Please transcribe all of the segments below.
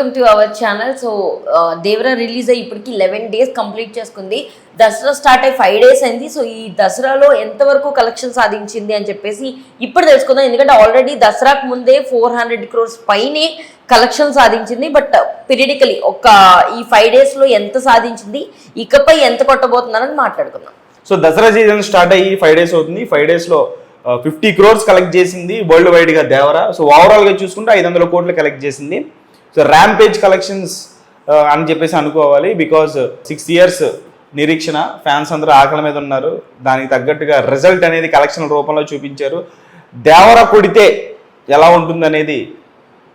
Welcome to our channel. So Devara release అయ్యి ఇప్పటికి eleven days complete చేసుకుంది. Dasara start అయ్యి ఫైవ్ డేస్ అయింది. సో ఈ దసరాలో ఎంతవరకు కలెక్షన్ సాధించింది అని చెప్పేసి ఇప్పుడు తెలుసుకుందాం. ఎందుకంటే ఆల్రెడీ దసరాకు ముందే ఫోర్ హండ్రెడ్ క్రోర్స్ పైనే కలెక్షన్ సాధించింది. బట్ పీరియడికలీ ఒక ఈ ఫైవ్ డేస్లో ఎంత సాధించింది? ఇకపై ఎంత కొట్టబోతుందని మాట్లాడుకుందాం. సో దసరా సీజన్ స్టార్ట్ అయ్యి ఫైవ్ డేస్ అవుతుంది. ఫైవ్ డేస్లో ఫిఫ్టీ క్రోర్స్ కలెక్ట్ చేసింది వరల్డ్ వైడ్గా దేవరా. సో ఓవరాల్గా చూసుకుంటే ఐదు వందల కోట్లు కలెక్ట్ చేసింది. సో ర్యాంపేజ్ కలెక్షన్స్ అని చెప్పేసి అనుకోవాలి బికాజ్ సిక్స్ ఇయర్స్ నిరీక్షణ ఫ్యాన్స్ అందరూ ఆకలి మీద ఉన్నారు. దానికి తగ్గట్టుగా రిజల్ట్ అనేది కలెక్షన్ రూపంలో చూపించారు. దేవర కొడితే ఎలా ఉంటుందనేది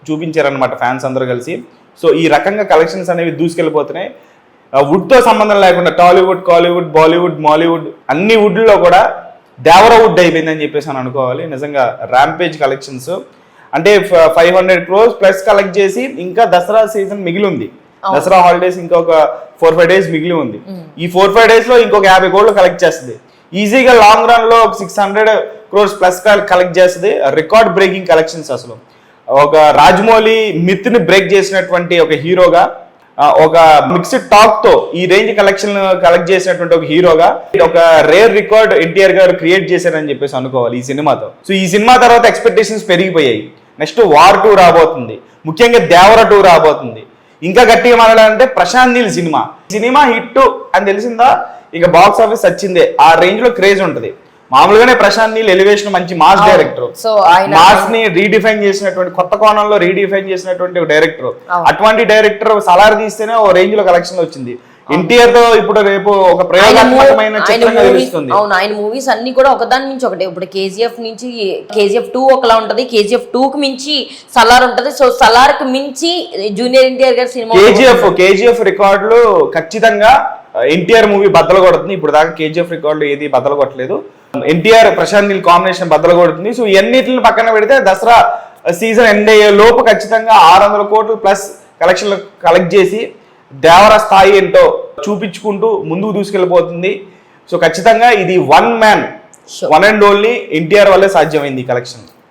చూపించారనమాట ఫ్యాన్స్ అందరూ కలిసి. సో ఈ రకంగా కలెక్షన్స్ అనేవి దూసుకెళ్ళిపోతున్నాయి. వుడ్తో సంబంధం లేకుండా టాలీవుడ్ కాలీవుడ్ బాలీవుడ్ మాలీవుడ్ అన్ని వుడ్లో కూడా దేవర వుడ్ అయిపోయిందని చెప్పేసి అని అనుకోవాలి. నిజంగా ర్యాంపేజ్ కలెక్షన్స్ అంటే five hundred crores plus collect చేసి ఇంకా దసరా సీజన్ మిగిలి ఉంది దసరా హాలిడేస్ ఇంకొక ఫోర్ ఫైవ్ డేస్ మిగిలి ఉంది. ఈ ఫోర్ ఫైవ్ డేస్లో ఇంకొక యాభై కోట్లు కలెక్ట్ చేస్తుంది. ఈజీగా లాంగ్ రన్లో ఒక six hundred crores plus collect చేస్తుంది. రికార్డ్ బ్రేకింగ్ కలెక్షన్స్ అసలు. ఒక రాజమౌళి మిత్ని బ్రేక్ చేసినటువంటి ఒక హీరోగా ఒక మిక్స్డ్ టాక్తో ఈ రేంజ్ కలెక్షన్ కలెక్ట్ చేసినటువంటి ఒక హీరోగా ఒక రేర్ రికార్డ్ ఎన్టీఆర్ గారు క్రియేట్ చేశారని చెప్పేసి అనుకోవాలి ఈ సినిమాతో. సో ఈ సినిమా తర్వాత ఎక్స్పెక్టేషన్స్ పెరిగిపోయాయి. నెక్స్ట్ వార్ టూ రాబోతుంది. ముఖ్యంగా దేవర టూ రాబోతుంది. ఇంకా గట్టిగా మాట్లాడాలంటే Prashanth Neel cinema. Cinema hit అని తెలిసిందా? ఇక బాక్స్ ఆఫీస్ వచ్చిందే. ఆ రేంజ్లో క్రేజ్ ఉంటది. మామూలుగానే ప్రశాంత్ నీల్ ఎలివేషన్ మంచి మాస్ డైరెక్టర్. సో మాస్ని రీడిఫైన్ చేసినటువంటి కొత్త కోణంలో రీడిఫైన్ చేసినటువంటి డైరెక్టర్. అటువంటి డైరెక్టర్ సలార్ తీస్తేనే ఓ రేంజ్లో కలెక్షన్ వచ్చింది. ఎన్టీఆర్తో ఇప్పుడు రేపు ఒక ప్రయోగాత్మకమైన చిత్రంగా తెలుస్తుంది. అవును ఆయన మూవీస్ అన్ని కూడా ఒకదాని మించి ఒకటి. ఇప్పుడు కేజీఎఫ్ నుంచి కేజీఎఫ్ టూ ఒకలా ఉంటది. కేజీఎఫ్ టూ కి మించి సలార్ ఉంటది. సో సలార్కి మించి జూనియర్ ఎన్టీఆర్ గారి సినిమా కేజీఎఫ్ కేజీఎఫ్ రికార్డులు ఖచ్చితంగా ఎన్టీఆర్ మూవీ బద్దలు కొడుతుంది. ఇప్పుడు దాకా కేజీఎఫ్ రికార్డులు ఏది బద్దలు కొట్టలేదు. ఎన్టీఆర్ ప్రశాంత్ నీల్ కాంబినేషన్ బద్దలు కొడుతుంది. సో ఇవన్నిటిని పక్కన పెడితే దసరా సీజన్ ఎండ్ అయ్యే లోపు ఖచ్చితంగా ఆరు వందల కోట్లు ప్లస్ కలెక్షన్లు కలెక్ట్ చేసి దేవర స్థాయి ఏంటో చూపించుకుంటూ ముందుకు దూసుకెళ్ళిపోతుంది సో ఖచ్చితంగా ఇది one man. One and only NTR వల్లే సాధ్యమైంది ఈ కలెక్షన్